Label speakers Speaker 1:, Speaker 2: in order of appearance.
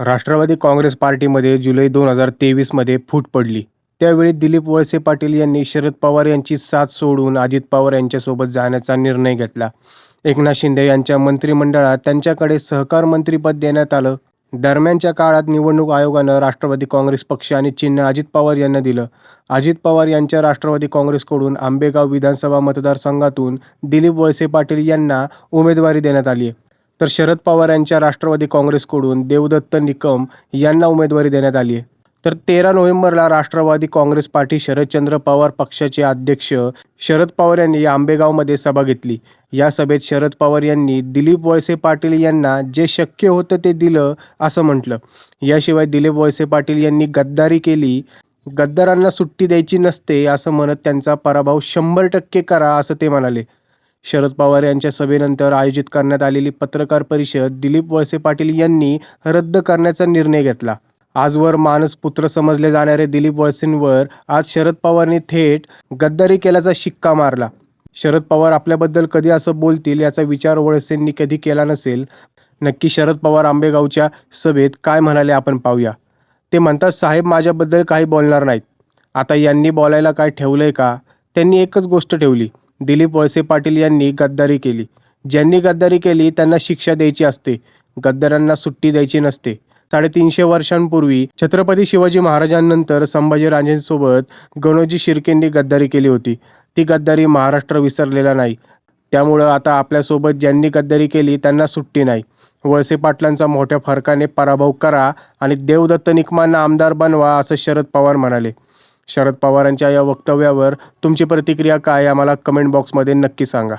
Speaker 1: राष्ट्रवादी काँग्रेस पार्टीमध्ये जुलै दोन हजार तेवीसमध्ये फूट पडली. त्यावेळी दिलीप वळसे पाटील यांनी शरद पवार यांची साथ सोडून अजित पवार यांच्यासोबत जाण्याचा निर्णय घेतला. एकनाथ शिंदे यांच्या मंत्रिमंडळात त्यांच्याकडे सहकार मंत्रीपद देण्यात आलं. दरम्यानच्या काळात निवडणूक आयोगानं राष्ट्रवादी काँग्रेस पक्ष आणि चिन्ह अजित पवार यांना दिलं. अजित पवार यांच्या राष्ट्रवादी काँग्रेसकडून आंबेगाव विधानसभा मतदारसंघातून दिलीप वळसे पाटील यांना उमेदवारी देण्यात आली आहे तर शरद पवार यांच्या राष्ट्रवादी काँग्रेसकडून देवदत्त निकम यांना उमेदवारी देण्यात आली आहे. तर तेरा नोव्हेंबरला राष्ट्रवादी काँग्रेस पार्टी शरदचंद्र पवार पक्षाचे अध्यक्ष शरद पवार यांनी आंबेगावमध्ये सभा घेतली. या सभेत शरद पवार यांनी दिलीप वळसे पाटील यांना जे शक्य होतं ते दिलं असं म्हटलं. याशिवाय दिलीप वळसे पाटील यांनी गद्दारी केली. गद्दारांना सुट्टी द्यायची नसते असं म्हणत त्यांचा पराभव शंभर टक्के करा असं ते म्हणाले. शरद पवार यांच्या सभेनंतर आयोजित करण्यात आलेली पत्रकार परिषद दिलीप वळसे पाटील यांनी रद्द करण्याचा निर्णय घेतला. आजवर मानस पुत्र समजले जाणारे दिलीप वळसेंवर आज शरद पवारांनी थेट गद्दारी केल्याचा शिक्का मारला. शरद पवार आपल्याबद्दल कधी असं बोलतील याचा विचार वळसेंनी कधी केला नसेल? नक्की शरद पवार आंबेगावच्या सभेत काय म्हणाले आपण पाहूया. ते म्हणतात साहेब माझ्याबद्दल काही बोलणार नाहीत. आता यांनी बोलायला काय ठेवलंय का? त्यांनी एकच गोष्ट ठेवली. दिलीप वळसे पाटील यांनी गद्दारी केली. ज्यांनी गद्दारी केली त्यांना शिक्षा द्यायची असते. गद्दारांना सुट्टी द्यायची नसते. साडेतीनशे वर्षांपूर्वी छत्रपती शिवाजी महाराजांनंतर संभाजीराजेंसोबत गणोजी शिर्केंनी गद्दारी केली होती. ती गद्दारी महाराष्ट्र विसरलेला नाही. त्यामुळं आता आपल्यासोबत ज्यांनी गद्दारी केली त्यांना सुट्टी नाही. वळसे पाटलांचा मोठ्या फरकाने पराभव करा आणि देवदत्त निकमांना आमदार बनवा असं शरद पवार म्हणाले. शरद पवारांच्या या वक्तव्यावर तुमची प्रतिक्रिया काय आम्हाला कमेंट बॉक्समध्ये नक्की सांगा.